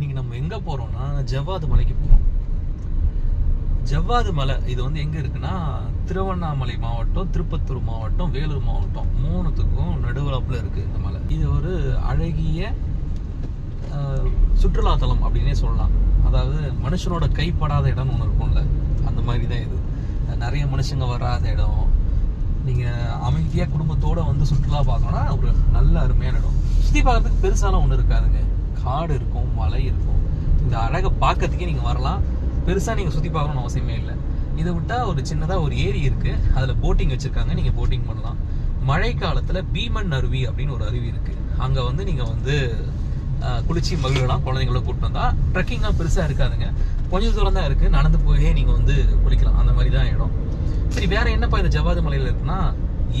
இன்னைக்கு நம்ம எங்கே போகிறோம்னா ஜவ்வாது மலைக்கு போகிறோம் ஜவ்வாது மலை இது வந்து எங்கே இருக்குன்னா திருவண்ணாமலை மாவட்டம் திருப்பத்தூர் மாவட்டம் வேலூர் மாவட்டம். மூணுத்துக்கும் நடுவலப்பில் இருக்குது இந்த மலை. இது ஒரு அழகிய சுற்றுலாத்தலம் அப்படின்னே சொல்லலாம். அதாவது மனுஷனோட கைப்படாத இடம்னு ஒன்று இருக்கும்ல. அந்த மாதிரி தான் இது. நிறைய மனுஷங்க வராத இடம். நீங்கள் அமைதியாக குடும்பத்தோடு வந்து சுற்றுலா பார்க்கணும்னா ஒரு நல்ல அருமையான இடம். சுற்றி பார்க்கறதுக்கு பெருசாலாம் ஒன்றும் இருக்காதுங்க. காடு இருக்கும் மலை இருக்கும். இந்த அழகை பார்க்கறதுக்கே நீங்கள் வரலாம். பெருசாக நீங்கள் சுற்றி பார்க்கணும்னு அவசியமே இல்லை. இதை விட்டால் ஒரு சின்னதாக ஒரு ஏரி இருக்குது அதில் போட்டிங் வச்சுருக்காங்க. நீங்கள் போட்டிங் பண்ணலாம். மழை காலத்தில் பீமன் அருவி அப்படின்னு ஒரு அருவி இருக்குது அங்கே வந்து நீங்கள் வந்து குளிச்சி குளிச்சு மகிழலாம். குழந்தைங்கள கூப்பிட்டு வந்தால் ட்ரெக்கிங்லாம் பெருசாக இருக்காதுங்க. கொஞ்சம் தூரம் தான் இருக்குது நடந்து போயே நீங்கள் வந்து குளிக்கலாம். அந்த மாதிரி தான் இடம். சரி வேற என்னப்பா இந்த ஜவ்வாது மலையில் இருக்குன்னா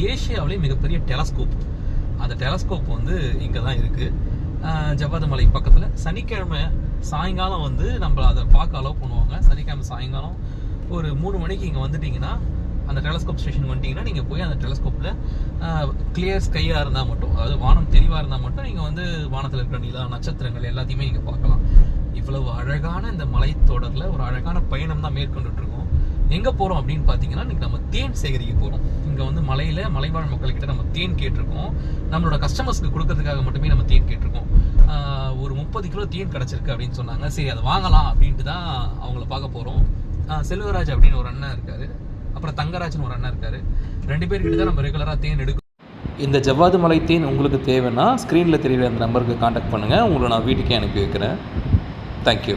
ஏஷியாவிலே மிகப்பெரிய டெலஸ்கோப் அந்த டெலஸ்கோப் வந்து இங்கே தான் இருக்குது ஆஹ் மலை பக்கத்தில் சனிக்கிழமை சாயங்காலம் வந்து நம்ம அதை பார்க்க அலோவ் பண்ணுவாங்க. சனிக்கிழமை சாயங்காலம் ஒரு மூணு மணிக்கு இங்கே வந்துட்டீங்கன்னா அந்த டெலஸ்கோப் ஸ்டேஷன் வந்துட்டிங்கன்னா நீங்கள் போய் அந்த டெலஸ்கோப்பில் கிளியர் ஸ்கையாக இருந்தால் மட்டும் அதாவது வானம் தெளிவாக இருந்தால் மட்டும் நீங்கள் வந்து வானத்தில் இருக்கிற நிலா நட்சத்திரங்கள் எல்லாத்தையுமே நீங்கள் பார்க்கலாம். இவ்வளவு அழகான இந்த மலைத்தொடரில் ஒரு அழகான பயணம் தான் மேற்கொண்டுட்ருக்கோம் எங்கே போகிறோம் அப்படின்னு பார்த்தீங்கன்னா இன்றைக்கி நம்ம தேன் சேகரிக்க போகிறோம் இங்கே வந்து மலையில் மலைவாழ் மக்கள்கிட்ட நம்ம தேன் கேட்டிருக்கோம். நம்மளோட கஸ்டமர்ஸ்க்கு கொடுக்கறதுக்காக மட்டுமே நம்ம தேன் கேட்டிருக்கோம். ஒரு முப்பது கிலோ தேன் கிடச்சிருக்கு அப்படின்னு சொன்னாங்க. சரி அதை வாங்கலாம் அப்படின்ட்டு தான் அவங்கள பார்க்க போகிறோம் செல்வராஜ் அப்படின்னு ஒரு அண்ணன் இருக்காரு. அப்புறம் தங்கராஜ்னு ஒரு அண்ணன் இருக்காரு. ரெண்டு பேர்கிட்ட தான் நம்ம ரெகுலராக தேன் எடுக்கும் இந்த ஜவ்வாது மலை தேன் உங்களுக்கு தேவைன்னா ஸ்க்ரீனில் தெரியுற அந்த நம்பருக்கு காண்டாக்ட் பண்ணுங்கள் உங்களை நான் வீட்டுக்கே அனுப்பி வைக்கிறேன். தேங்க்யூ